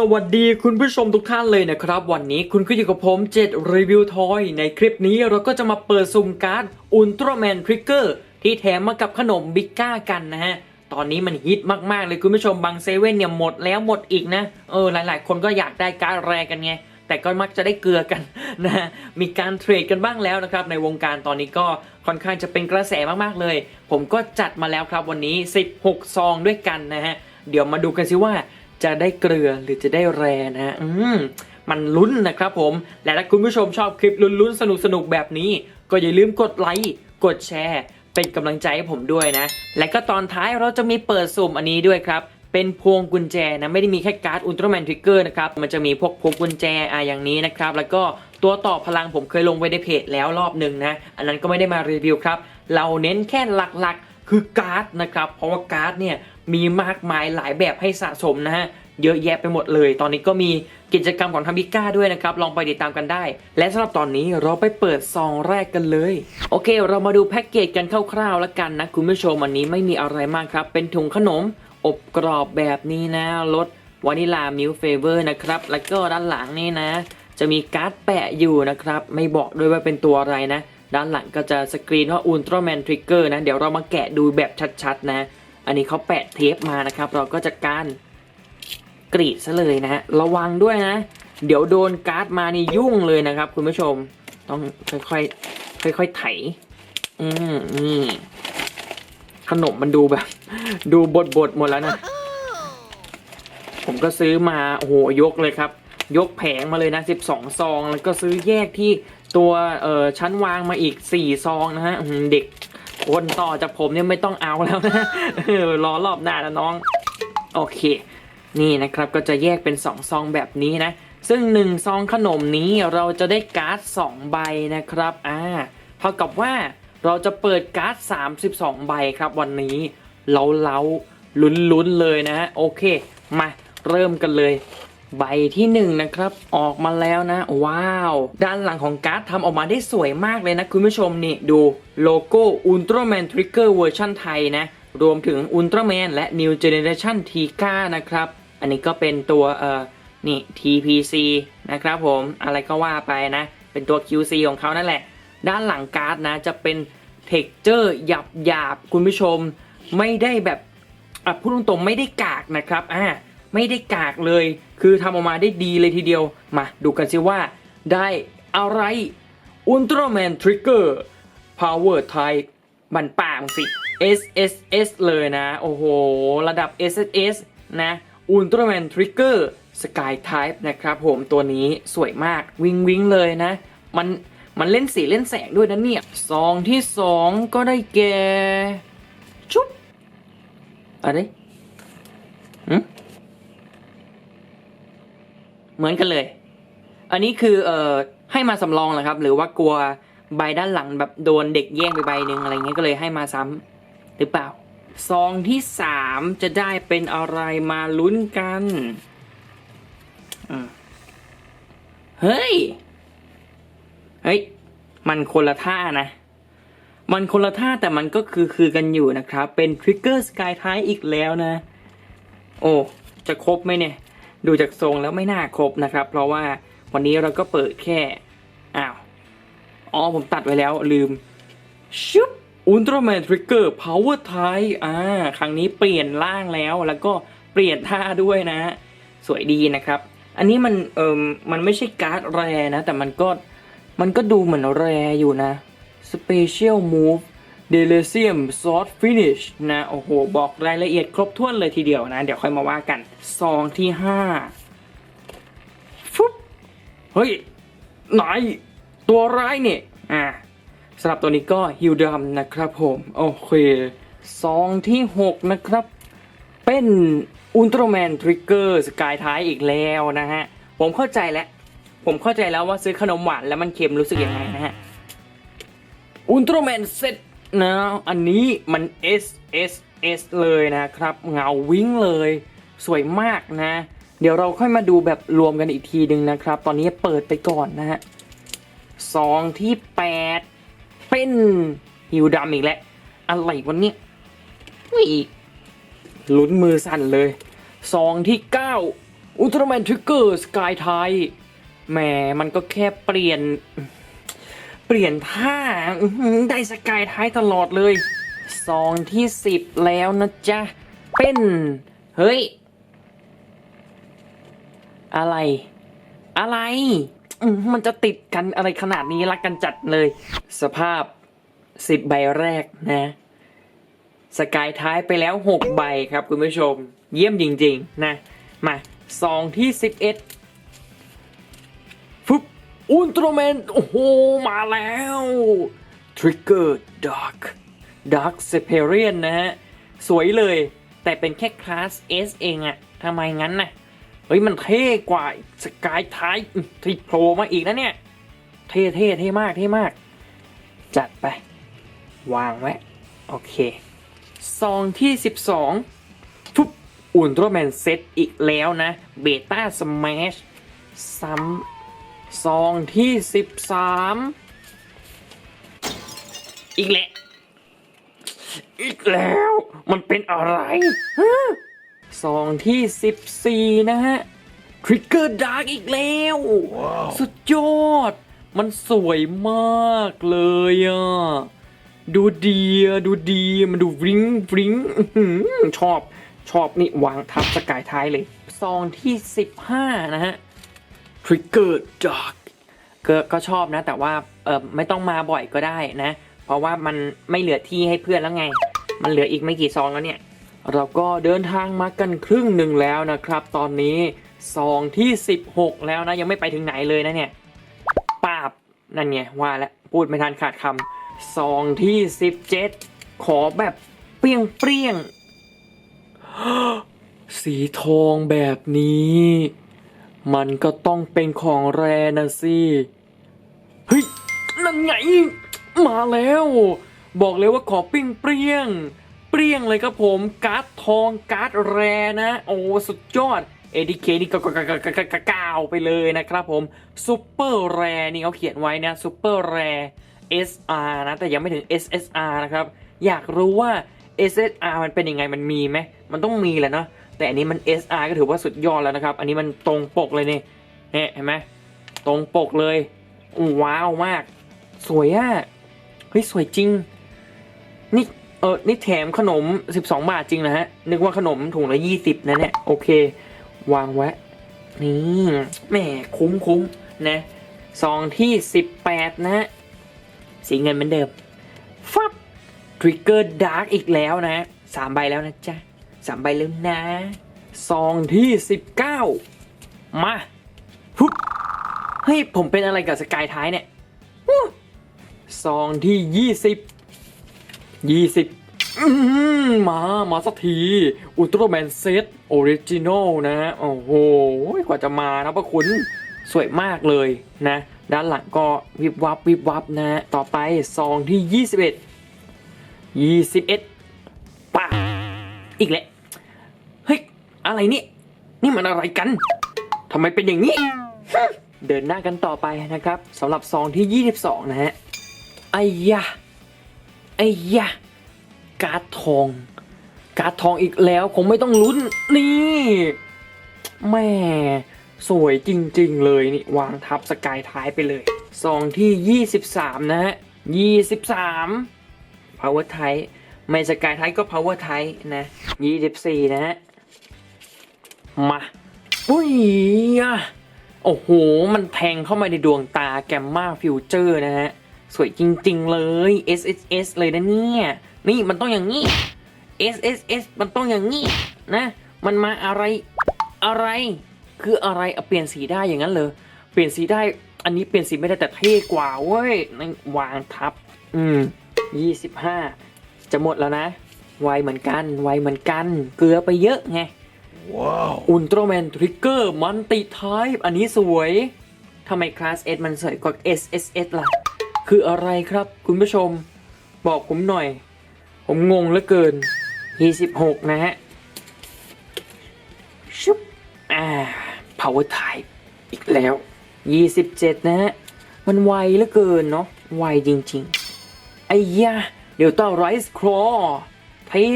สวัสดีคุณผู้ชมทุกท่านเลยนะครับ วันนี้คุณก็อยู่กับผม7รีวิวทอย ในคลิปนี้เราก็จะมาเปิดซุ่มการ์ดอุลตร้าแมนทริกเกอร์ที่แถมมากับขนมบิ๊กก้ากันนะฮะ ตอนนี้มันฮิตมากๆเลยคุณผู้ชมบางเซเว่นเนี่ยหมดแล้วหมดอีกนะ เออหลายๆ คนก็อยากได้การ์ดแรกันไง แต่ก็มักจะได้เกลือกันนะ มีการเทรดกันบ้างแล้วนะครับในวงการตอนนี้ก็ค่อนข้างจะเป็นกระแสมากๆเลย ผมก็จัดมาแล้วครับวันนี้ 16 ซองด้วยกันนะฮะเดี๋ยวมาดูกันสิว่า จะได้เกลือหรือจะได้แร่นะฮะอืมมันลุ้นนะครับผม และถ้าคุณผู้ชมชอบคลิปลุ้นๆ สนุกๆ แบบนี้ ก็อย่าลืมกดไลค์กดแชร์เป็นกำลังใจให้ผมด้วยนะ และก็ตอนท้ายเราจะมีเปิดสุ่มอันนี้ด้วยครับ เป็นพวงกุญแจนะ ไม่ได้มีแค่การ์ดอุลตร้าแมนทริกเกอร์นะครับ มันจะมีพวกพวงกุญแจอะอย่างนี้นะครับ แล้วก็ตัวต่อพลังผมเคยลงไว้ในเพจแล้วรอบหนึ่งนะ อันนั้นก็ไม่ได้มารีวิวครับ เราเน้นแค่หลักๆ คือการ์ดนะครับ เพราะว่าการ์ดเนี่ยมีมากมายหลายแบบให้สะสมนะฮะเยอะแยะไปหมดเลย ตอนนี้ก็มีกิจกรรมของทามิก้าด้วยนะครับ ลองไปติดตามกันได้ และสำหรับตอนนี้เราไปเปิดซองแรกกันเลย โอเค เรามาดูแพ็กเกจกันคร่าวๆแล้วกันนะคุณผู้ชมวันนี้ไม่มีอะไรมากครับ เป็นถุงขนม อบกรอบแบบนี้นะรสวานิลามิลเฟเวอร์นะครับ แล้วก็ด้านหลังนี่นะ จะมีการ์ดแปะอยู่นะครับ ไม่บอกด้วยว่าเป็นตัวอะไรนะ ด้านหลังก็จะสกรีนว่า Ultra Man Trigger นะ เดี๋ยวเรามาแกะดูแบบชัดๆนะ อันนี้เขาแปะเทปมานะครับ เราก็จะการกรีดซะเลยนะฮะ ระวังด้วยนะ เดี๋ยวโดนการ์ดมานี่ยุ่งเลยนะครับคุณผู้ชม ต้องค่อยๆ ค่อยๆ ไถ อืมนี่ขนมมันดูแบบ ดูบดๆหมดแล้วนะ ผมก็ซื้อมา โอ้โห ยกเลยครับ ยกแผงมาเลยนะ 12 ซอง แล้วก็ซื้อแยกที่ตัวเอ่อชั้นวางมาอีก4ซองนะฮะเด็กคนต่อจากผมเนี่ยไม่ต้องเอาแล้วนะเอรอรอบหน้านะน้อง โอเค นี่นะครับก็จะแยกเป็น 2 ซองแบบนี้นะ ซึ่ง 1 ซองขนมนี้เราจะได้การ์ด 2 ใบนะครับอ่าเท่ากับว่าเราจะเปิดการ์ด 32 ใบครับวันนี้เล้าเล้าลุ้นลุ้นๆเลยนะฮะโอเค มาเริ่มกันเลย ใบที่1นงนะครับออกมาแล้วนะ ว้าว ด้านหลังของการ์ดทำออกมาได้สวยมากเลยนะคุณผู้ชมนี่ดูโลโก้ Ultraman Trigger เวอร์ชันไทยนะ รวมถึง Ultraman และ New Generation t ก้านะครับ อันนี้ก็เป็นตัวเอ่อนี่ TPC นะครับผมอะไรก็ว่าไปนะ เป็นตัว QC ของเขานั่นแหละ ด้านหลังการ์ดนะจะเป็นเท็กเจอร์หยาบหยาบๆคุณผู้ชม ไม่ได้แบบพูดตรงๆไม่ได้กากนะครับอ่า ไม่ได้กากเลย คือทำออกมาได้ดีเลยทีเดียว มาดูกันสิว่าได้อะไร Ultraman Trigger Power Type บันป่ามสิ SSS เลยนะ โอ้โห ระดับ SSS นะ Ultraman Trigger Sky Type นะครับผมตัวนี้สวยมากวิงวิงเลยนะ มันมันเล่นสีเล่นแสงด้วยนะเนี่ยซองที่สองก็ได้แก่ชุบอะไรหืม เหมือนกันเลย อันนี้คือเอ่อให้มาสำรองเหรอครับ หรือว่ากลัวใบด้านหลังแบบโดนเด็กแย่งไปใบหนึ่งอะไรเงี้ยก็เลยให้มาซ้ำหรือเปล่าซองที่สามจะได้เป็นอะไรมาลุ้นกันอืมเฮ้ย เฮ้ย มันคนละท่านะ มันคนละท่าแต่มันก็คือคือกันอยู่นะครับ เป็นทริกเกอร์สกายทายอีกแล้วนะ โอ้ จะครบไหมเนี่ย ดูจากทรงแล้วไม่น่าครบนะครับ เพราะว่าวันนี้เราก็เปิดแค่ อ้าว อ๋อ ผมตัดไว้แล้วลืม ชุบอุลตร้าแมนทริกเกอร์พาวเวอร์ไทอ่า ครั้งนี้เปลี่ยนร่างแล้ว แล้วก็เปลี่ยนท่าด้วยนะ สวยดีนะครับ อันนี้มัน เอิมมันไม่ใช่การ์ดแรนะ แต่มันก็ มันก็ดูเหมือนแรอยู่นะ Special Move Delirium Sword Finish นะโอ้โห บอกรายละเอียดครบถ้วนเลยทีเดียวนะ เดี๋ยวค่อยมาว่ากันซองที่5ฟุ๊บเฮ้ยไหนตัวร้ายเนี่ยอ่าสำหรับตัวนี้ก็ฮิวดัมนะครับผมโอเคซองที่ 6 นะครับ เป็นอุลตร้าแมนทริกเกอร์สกายท้ายอีกแล้วนะฮะ ผมเข้าใจแล้ว ผมเข้าใจแล้วว่าซื้อขนมหวานแล้วมันเค็มรู้สึกยังไงนะฮะอุลตร้าแมนเซต นะอันนี้มัน S S S เลยนะครับ เงาวิ่งเลย สวยมากนะ เดี๋ยวเราค่อยมาดูแบบรวมกันอีกทีหนึ่งนะครับ ตอนนี้เปิดไปก่อนนะฮะซองที่ 8 เป็นฮิวดำอีกแล้วอะไรวันนี้อุ้ยลุ้นมือสั่นเลยซองที่9อุลตร้าแมนทริกเกอร์สกายไทแหมมันก็แค่เปลี่ยน เปลี่ยนท่าอื้อหือได้สกายไทตลอดเลยซองที่สิบแล้วนะจ๊ะ เป็น เฮ้ย อะไร อะไรอืมมันจะติดกันอะไรขนาดนี้รักกันจัดเลย สภาพสิบใบแรกนะ สกายท้ายไปแล้ว6ใบครับคุณผู้ชม เยี่ยมจริง ๆ นะ มาซองที่11ฟึบอุ อุลตร้าแมนโอ้โห มาแล้วทริกเกอร์ดักดักเซเ r เรียนนะฮะ สวยเลย แต่เป็นแค่คลาส S เองอะทำไมงั้นน่ะเฮ้ยมันเท่กว่าสกายท้ายที่โผล่มาอีกนะเนี่ย เท่เท่เท่มากเท่มาก จัดไป วางไว้ โอเค ซองที่ 12ทุบอุลตร้าแมนเซตอีกแล้วนะเบต้าสแมชซ้ำ ซองที่13อีกแหละ อีกแล้วมันเป็นอะไรฮะซองที่14นะฮะทริกเกอร์ดาร์กอีกแล้วสุดยอด มันสวยมากเลยอะ ดูดีอะดูดี มันดูวิ้งวิ้งอื้อหือชอบ ชอบนี่วางทับสกายท้ายเลย ซองที่ 15 นะฮะ Trigger Dark ก็ก็ชอบนะ แต่ว่าเออไม่ต้องมาบ่อยก็ได้นะ เพราะว่ามันไม่เหลือที่ให้เพื่อนแล้วไง มันเหลืออีกไม่กี่ซองแล้วเนี่ย เราก็เดินทางมากันครึ่งหนึ่งแล้วนะครับ ตอนนี้ซองที่ 16 แล้วนะ ยังไม่ไปถึงไหนเลยนะเนี่ยปาบนั่นไงว่าแล้วพูดไม่ทันขาดคำซองที่ 17 ขอแบบเปรี้ยงเปรี้ยงสีทองแบบนี้ มันก็ต้องเป็นของแรนะสิ เฮ้ย นั่นไง มาแล้ว บอกเลยว่าขอปิ้งเปรี้ยง เปรี้ยงเลยครับผมการ์ดทองการ์ดแรนะ โอ้ สุดยอด ADK นี่ก็ก้าวไปเลยนะครับผมซูเปอร์แรนี่เขาเขียนไว้นะซูเปอร์แร SR นะ แต่ยังไม่ถึง SSR นะครับ อยากรู้ว่า SSR มันเป็นยังไงมันมีไหม มันต้องมีแหละเนาะ แต่อันนี้มัน SR ก็ถือว่าสุดยอดแล้วนะครับ อันนี้มันตรงปกเลยนี่เนี่ยเห็นไหมตรงปกเลยว้าวมาก สวยอะเฮ้ยสวยจริง นี่เออนี่แถมขนม 12 บาทจริงนะฮะ นึกว่าขนมถุงละ 20 นะเนี่ย โอเค วางไว้ นี่แหมคุ้มคุ้มนะซองที่ 18 นะฮะสีเงินเหมือนเดิม ฟับทริกเกอร์ดาร์กอีกแล้วนะสามใบแล้วนะจ๊ะ สามใบแล้วนะซองที่19มาฟุบเฮ้ยผมเป็นอะไรกับสกายท้ายเนี่ยซองที่20 20อืมมา มาสักที อุลตร้าแมนเซตออริจินอลนะ โอ้โห กว่าจะมานะพระคุณ สวยมากเลยนะ ด้านหลังก็วิบวับวิบวับนะ ต่อไปซองที่ 21 21ป่าอีกแหละเฮ้ย อะไรนี่นี่มันอะไรกัน ทำไมเป็นอย่างนี้ เดินหน้ากันต่อไปนะครับสำหรับซองที่ 22 นะฮะไอ้ยะไอ้ยะการ์ดทอง การ์ดทองอีกแล้วคงไม่ต้องลุ้น นี่แม่สวยจริงๆเลยนี่ วางทับสกายท้ายไปเลย ซองที่ 23 นะฮะ 23 power ไท e ไม่สกายไทยก็ power ไท e นะ 24 นะฮะ มาอุ้ยอะโอ้โห มันแทงเข้ามาในดวงตาแกมมาฟิวเจอร์นะฮะ สวยจริง ๆ เลย S S S เลยนะเนี่ย นี่มันต้องอย่างนี้ S S S มันต้องอย่างนี้นะ มันมาอะไร อะไร คืออะไรเปลี่ยนสีได้อย่างนั้นเลย เปลี่ยนสีได้ อันนี้เปลี่ยนสีไม่ได้แต่เท่กว่าเว้ยนี่วางทับ อืมยี่สิบห้า จะหมดแล้วนะ ไวเหมือนกัน ไวเหมือนกัน เกลือไปเยอะไง อุลตร้าแมนทริกเกอร์มันติไทป์อันนี้สวยทำไมคลาส S มันสวยกว่า S S S ล่ะ คืออะไรครับคุณผู้ชม บอกผมหน่อย ผมงงเหลือเกิน 26 นะฮะ ชุบ อ่า power type อีกแล้ว 27 นะฮะ มันไวเหลือเกินเนาะ ไวจริงๆ ไอ้ยะ เดี๋ยวต่อไรส์ครอเท่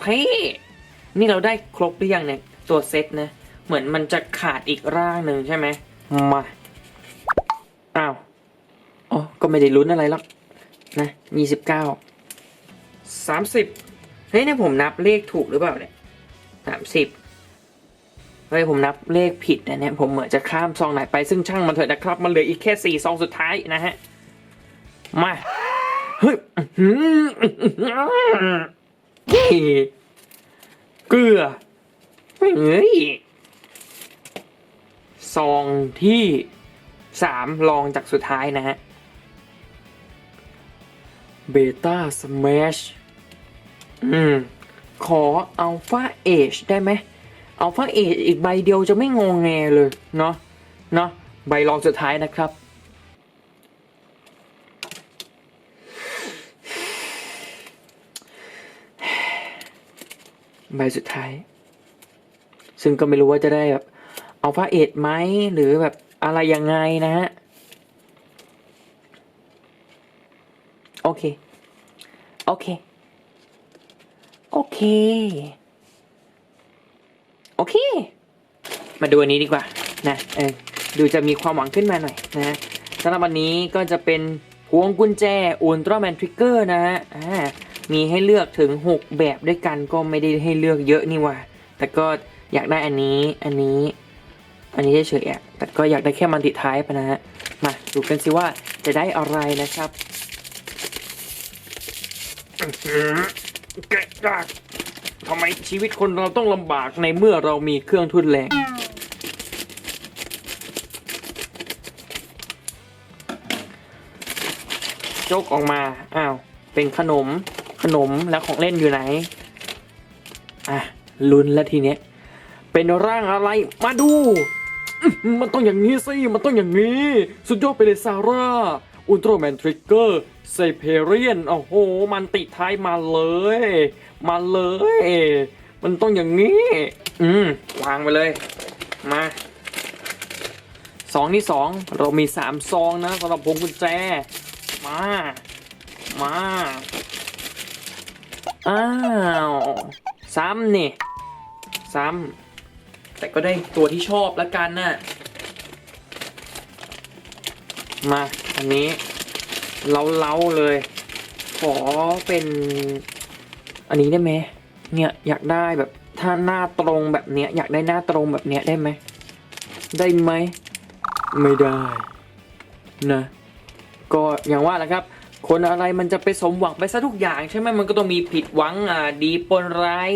เท่ นี่เราได้ครบหรือยังเนี่ยตัวเซตนะเหมือนมันจะขาดอีกร่างหนึ่งใช่ไหมมาอ้าวอ๋อก็ไม่ได้ลุ้นอะไรหรอกนะยี่สิบเก้าสามสิบเฮ้ยเนี่ยผมนับเลขถูกหรือเปล่าเนี่ยสามสิบเฮ้ยผมนับเลขผิดนะเนี่ยผมเหมือนจะข้ามซองไหนไปซึ่งช่างมันเถอะนะครับ มันเหลืออีกแค่สี่ซองสุดท้ายนะฮะมาเฮ้ยอื้อหือนี่ เกลือเฮ้ยซองที่สามลองจากสุดท้ายนะฮะเบต้าสแมชอืม ขออัลฟาเอชได้ไหมอัลฟาเอชอีกใบเดียวจะไม่งงแงเลย เนาะเนาะใบรองสุดท้ายนะครับ ใบสุดท้าย ซึ่งก็ไม่รู้ว่าจะได้แบบอัลฟาเอชไหมหรือแบบอะไรยังไงนะฮะ โอเค โอเค โอเค โอเค มาดูอันนี้ดีกว่า นะเออดูจะมีความหวังขึ้นมาหน่อยนะฮะสำหรับวันนี้ก็จะเป็นพวงกุญแจอุลตร้าแมนทริกเกอร์นะฮะอ่า มีให้เลือกถึง 6 แบบด้วยกันก็ไม่ได้ให้เลือกเยอะนี่ว่า แต่ก็อยากได้อันนี้ อันนี้ อันนี้เฉยๆอะแต่ก็อยากได้แค่มันติดท้ายไปนะฮะ มาดูกันสิว่าจะได้อะไรนะครับแกะกากทำไมชีวิตคนเราต้องลำบากในเมื่อเรามีเครื่องทุนแรงโจกออกมา อ้าว เป็นขนม ขนมแล้วของเล่นอยู่ไหน อะลุ้นแล้วทีเนี้ย เป็นร่างอะไรมาดู มันต้องอย่างนี้สิ มันต้องอย่างนี้ สุดยอดไปเลยซาร่า อุลตร้าแมนทริกเกอร์ไซเพเรียน โอ้โห มันติดท้ายมาเลย มาเลย มันต้องอย่างนี้ อืม วางไปเลย มาซองที่สองเรามีสามซองนะสำหรับพวงกุญแจ มา มา อ้าว ซ้ำนี่ ซ้ำ แต่ก็ได้ตัวที่ชอบแล้วกันน่ะ มา อันนี้ เล้าๆเลย ขอเป็น อันนี้ได้ไหม เนี่ย อยากได้แบบ ถ้าหน้าตรงแบบเนี้ย อยากได้หน้าตรงแบบเนี้ยได้ไหม ได้ไหม ไม่ได้ นะ ก็อย่างว่าแหละครับ คนอะไรมันจะไปสมหวังไปซะทุกอย่าง ใช่ไหมมันก็ต้องมีผิดหวังอ่าดีปนร้าย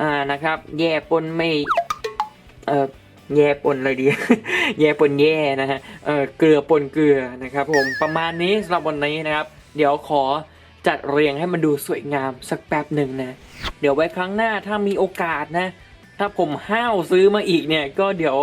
อ่านะครับ แย่ปนไม่เออแย่ปนเลยดี แย่ปนแย่นะฮะเออเกลือปนเกลือนะครับ ผมประมาณนี้สำหรับวันนี้นะครับ เดี๋ยวขอจัดเรียงให้มันดูสวยงามสักแป๊บหนึ่งนะ เดี๋ยวไว้ครั้งหน้าถ้ามีโอกาสนะ ถ้าผมห้าวซื้อมาอีกเนี่ยก็เดี๋ยว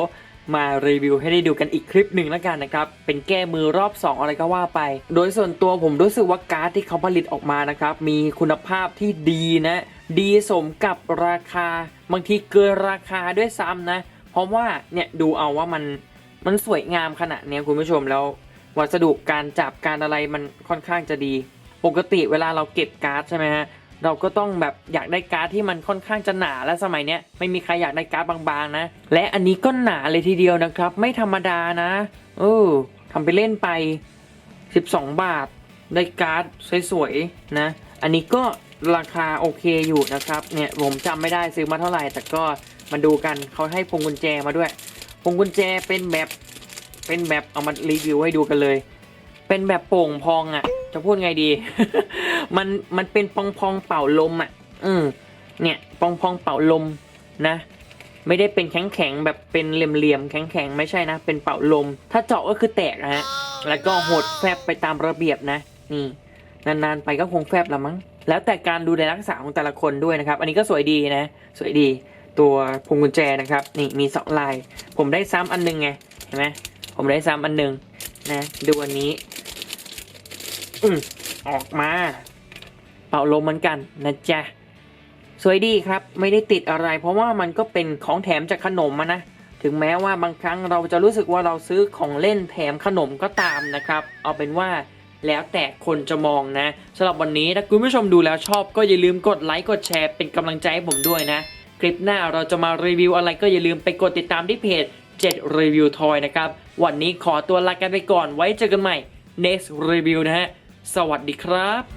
มารีวิวให้ได้ดูกันอีกคลิปหนึ่งแล้วกันนะครับ เป็นแก้มือรอบ 2 อะไรก็ว่าไป โดยส่วนตัวผมรู้สึกว่าการ์ดที่เขาผลิตออกมานะครับ มีคุณภาพที่ดีนะ ดีสมกับราคา บางทีเกินราคาด้วยซ้ำนะ เพราะว่าเนี่ยดูเอาว่ามันมันสวยงามขนาดนี้คุณผู้ชมแล้ว วัสดุการจับการอะไรมันค่อนข้างจะดี ปกติเวลาเราเก็บการ์ดใช่ไหมฮะ เราก็ต้องแบบอยากได้การ์ดที่มันค่อนข้างจะหนาและสมัยเนี้ยไม่มีใครอยากได้การ์ดบางๆนะ และอันนี้ก็หนาเลยทีเดียวนะครับ ไม่ธรรมดานะเออทำไปเล่นไป 12 บาท ได้การ์ดสวยๆนะ อันนี้ก็ราคาโอเคอยู่นะครับเนี่ยผมจำไม่ได้ซื้อมาเท่าไหร่ แต่ก็มาดูกันเขาให้พวงกุญแจมาด้วย พวงกุญแจเป็นแบบเป็นแบบเอามารีวิวให้ดูกันเลย เป็นแบบโป่งพองอะ่ะ จะพูดไงดี มันมันเป็นปองพองเป่าลมอะ่ะอืมเนี่ยปองพองเป่าลมนะ ไม่ได้เป็นแข็งแข็งแบบเป็นเหลี่ยมๆแข็งแข็งไม่ใช่นะ เป็นเป่าลม ถ้าเจาะก็คือแตกนะฮะแล้วก็หดแฟบไปตามระเบียบนะ นี่นานๆไปก็คงแฟบละมั้งแล้วแต่การดูแลรักษาของแต่ละคนด้วยนะครับ อันนี้ก็สวยดีนะ สวยดีตัวพวงกุญแจนะครับ นี่มีสองลาย ผมได้ซ้ำอันหนึงไงเห็นไหมผมได้ซ้ำอันหนึงนะ ดูอันนี้ อืมออกมา เป่าลมเหมือนกันนะจ๊ะสวยดีครับไม่ได้ติดอะไร เพราะว่ามันก็เป็นของแถมจากขนมนะถึงแม้ว่าบางครั้งเราจะรู้สึกว่าเราซื้อของเล่นแถมขนมก็ตามนะครับ เอาเป็นว่าแล้วแต่คนจะมองนะสำหรับวันนี้ถ้าคุณผู้ชมดูแล้วชอบก็อย่าลืมกดไลค์กดแชร์เป็นกำลังใจให้ผมด้วยนะ คลิปหน้าเราจะมารีวิวอะไรก็อย่าลืมไปกดติดตามที่เพจ7รีวิวทอยนะครับ วันนี้ขอตัวลากันไปก่อนไว้เจอกันใหม่ next review นะฮะ สวัสดีครับ